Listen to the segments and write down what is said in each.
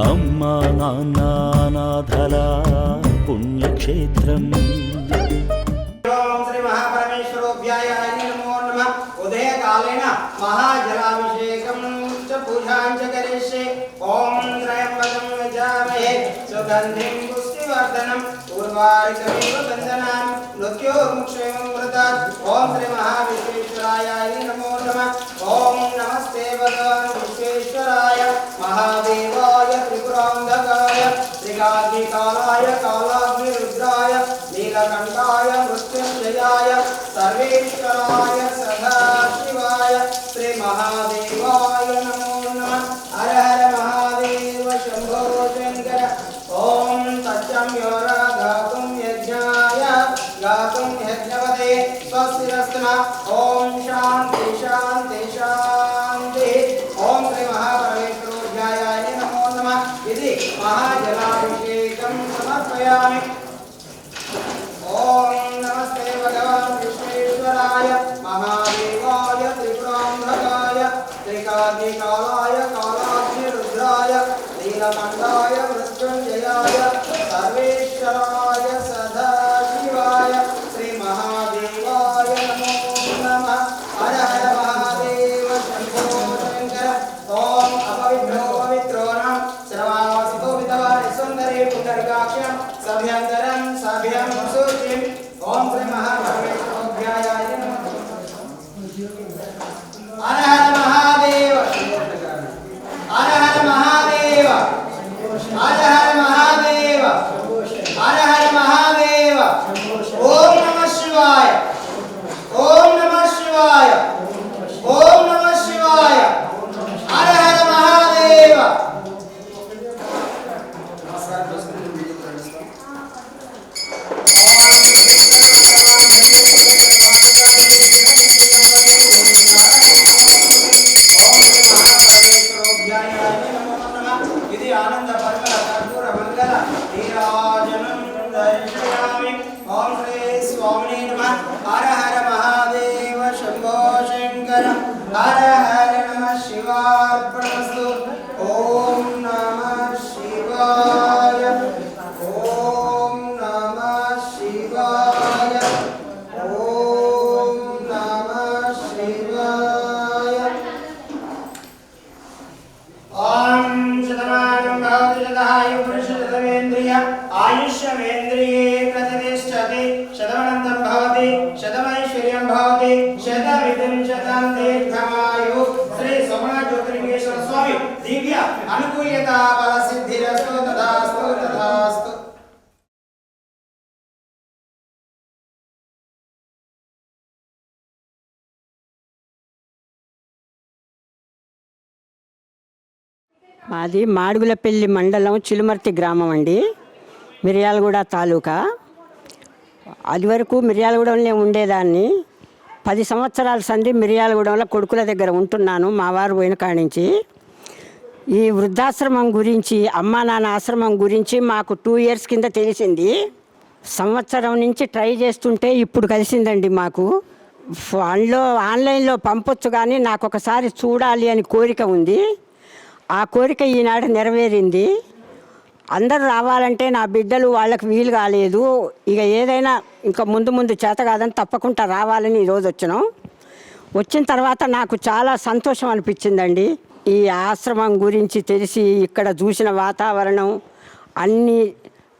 అమ్మా నాన్న నాథల పుణ్యక్షేత్రం ఓం శ్రీ మహాపరమేశ్వరోభ్యాయ హరి నమో నమః ఉదయకాలేన మహాజలాభిషేకం చ పూజాం చ కరిష్యే ఓం త్రయంబకం యజామహే సుగంధిం పుష్టివర్ధనం పూర్వారికమివ బంధనాం మృత్యోర్ముక్షేమం వృతాత్ ఓం శ్రీ మహావిశ్వేశ్వరాయ హరి నమో నమః ఓం నమస్తే భగవాన్ नीलाधिकाराय कालाग्निरुद्राय नीलकण्ठाय, मृत्युञ्जयाय, सर्वेश्वराय, सदाशिवाय, श्रीमहादेवाय नमो नमः। हर हर महादेव शम्भो शङ्कर ॐ सत्यं योरा गातुं यज्ञाय, गातुं यज्ञपदे स्वस्तिरस्तुनः ॐ शान्ति शान्ति Bye. విధవాని సుందరే పుండరికాక్షం సభ్యంతరం సభ్యం శుచిం ఓం శంకర హర హర నమ శివార్పణమస్తు. ఓం నమ శివాయ. ఓం నమ శివాయ. ఓం నమ శివాయ. ఓం శతమానం భవతి శతాయు పురుషశతమేంద్రియ ఆయుష్యమేంద్రియే కథతిష్టతి శతమనంతం భవతి. శతమైశ్వర్యం భవతి శతవిధిం శతం దీర్ఘమాయు శ్రీ సోమణ జ్యోతిర్లింగేశ్వర స్వామి దివ్య అనుకూల్యత బల సిద్ధిరస్తు తదాస్తు తదాస్తు. మాది మాడుగులపల్లి మండలం చిలుమర్తి గ్రామం అండి. మిర్యాలగూడ తాలూకా. అది వరకు మిర్యాలగూడలోనే ఉండేదాన్ని. పది సంవత్సరాల సంధి మిర్యాలగూడెంలో కొడుకుల దగ్గర ఉంటున్నాను మా వారు పోయిన కాడి నుంచి ఈ వృద్ధాశ్రమం గురించి అమ్మా నాన్న ఆశ్రమం గురించి మాకు టూ ఇయర్స్ కింద తెలిసింది. సంవత్సరం నుంచి ట్రై చేస్తుంటే ఇప్పుడు కలిసిందండి మాకు. ఫోన్లో ఆన్లైన్లో పంపొచ్చు కానీ నాకు ఒకసారి చూడాలి అని కోరిక ఉంది. ఆ కోరిక ఈనాడు నెరవేరింది. అందరు రావాలంటే నా బిడ్డలు వాళ్ళకి వీలు కాలేదు. ఇక ఏదైనా ఇంకా ముందు ముందు చేత కాదని తప్పకుండా రావాలని ఈరోజు వచ్చినాం. వచ్చిన తర్వాత నాకు చాలా సంతోషం అనిపించిందండి. ఈ ఆశ్రమం గురించి తెలిసి ఇక్కడ చూసిన వాతావరణం అన్నీ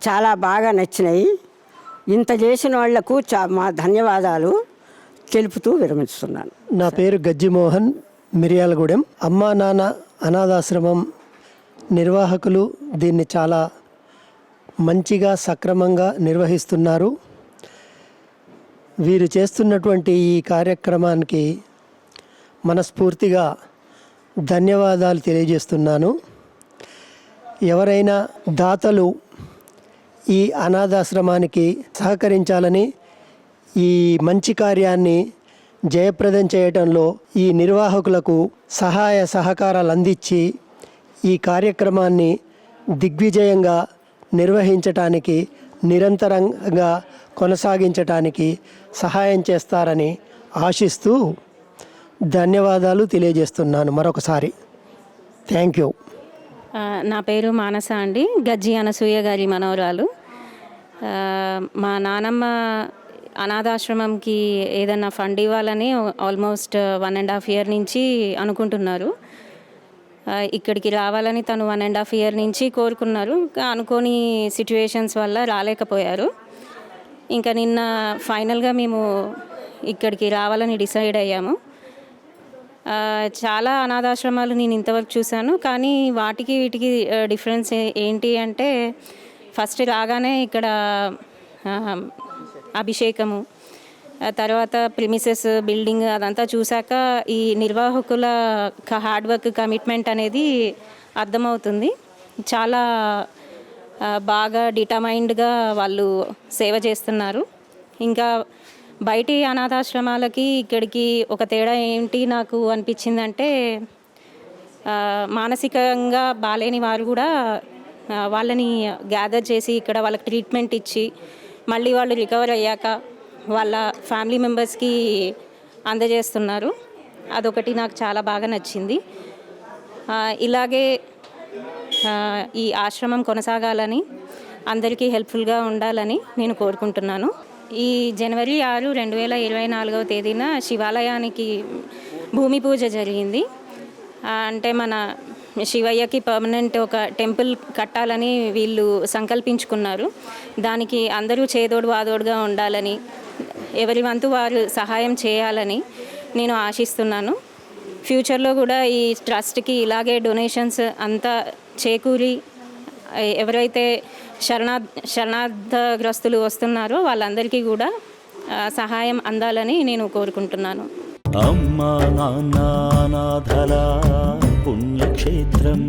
చాలా బాగా నచ్చినాయి. ఇంత చేసిన వాళ్ళకు చా మా ధన్యవాదాలు తెలుపుతూ విరమిస్తున్నాను నా పేరు గజ్జిమోహన్ మిర్యాలగూడెం. అమ్మా నాన్న అనాథాశ్రమం నిర్వాహకులు దీన్ని చాలా మంచిగా సక్రమంగా నిర్వహిస్తున్నారు. వీరు చేస్తున్నటువంటి ఈ కార్యక్రమానికి మనస్ఫూర్తిగా ధన్యవాదాలు తెలియజేస్తున్నాను. ఎవరైనా దాతలు ఈ అనాథాశ్రమానికి సహకరించాలని ఈ మంచి కార్యాన్ని జయప్రదం చేయటంలో ఈ నిర్వాహకులకు సహాయ సహకారాలు అందించి ఈ కార్యక్రమాన్ని దిగ్విజయంగా నిర్వహించటానికి నిరంతరంగా కొనసాగించటానికి సహాయం చేస్తారని ఆశిస్తూ ధన్యవాదాలు తెలియజేస్తున్నాను. మరొకసారి థ్యాంక్ యూ. నా పేరు మానస అండి. గజ్జి అనసూయ గారి మనవరాలు. మా నానమ్మ అనాథాశ్రమంకి ఏదన్నా ఫండ్ ఇవ్వాలని almost one and half year నుంచి అనుకుంటున్నారు. ఇక్కడికి రావాలని తను వన్ అండ్ హాఫ్ ఇయర్ నుంచి కోరుకున్నారు. అనుకోని సిచ్యువేషన్స్ వల్ల రాలేకపోయారు. ఇంకా నిన్న ఫైనల్గా మేము ఇక్కడికి రావాలని డిసైడ్ అయ్యాము. చాలా అనాథాశ్రమాలు నేను ఇంతవరకు చూశాను. కానీ వాటికి వీటికి డిఫరెన్స్ ఏంటి అంటే ఫస్ట్ రాగానే ఇక్కడ అభిషేకము తర్వాత ప్రిమిసెస్ బిల్డింగ్ అదంతా చూశాక ఈ నిర్వాహకుల హార్డ్ వర్క్ కమిట్మెంట్ అనేది అర్థమవుతుంది. చాలా బాగా డిటమైన్డ్గా వాళ్ళు సేవ చేస్తున్నారు. ఇంకా బయటి అనాథాశ్రమాలకి ఇక్కడికి ఒక తేడా ఏంటి నాకు అనిపించిందంటే మానసికంగా బాలేని వారు కూడా వాళ్ళని గ్యాదర్ చేసి ఇక్కడ వాళ్ళకి ట్రీట్మెంట్ ఇచ్చి మళ్ళీ వాళ్ళు రికవర్ అయ్యాక వాళ్ళ ఫ్యామిలీ మెంబర్స్కి అందజేస్తున్నారు. అదొకటి నాకు చాలా బాగా నచ్చింది. ఇలాగే ఈ ఆశ్రమం కొనసాగాలని అందరికీ హెల్ప్ఫుల్గా ఉండాలని నేను కోరుకుంటున్నాను. ఈ జనవరి ఆరు రెండు వేల ఇరవై నాలుగవ తేదీన శివాలయానికి భూమి పూజ జరిగింది. అంటే మన శివయ్యకి పర్మనెంట్ ఒక టెంపుల్ కట్టాలని వీళ్ళు సంకల్పించుకున్నారు. దానికి అందరూ చేదోడు వాదోడుగా ఉండాలని ఎవరి వంతు వారు సహాయం చేయాలని నేను ఆశిస్తున్నాను. ఫ్యూచర్లో కూడా ఈ ట్రస్ట్కి ఇలాగే డొనేషన్స్ అంతా చేకూరి ఎవరైతే శరణా శరణార్థగ్రస్తులు వస్తున్నారో వాళ్ళందరికీ కూడా సహాయం అందాలని నేను కోరుకుంటున్నాను. అమ్మా నాన్న పుణ్యక్షేత్రం.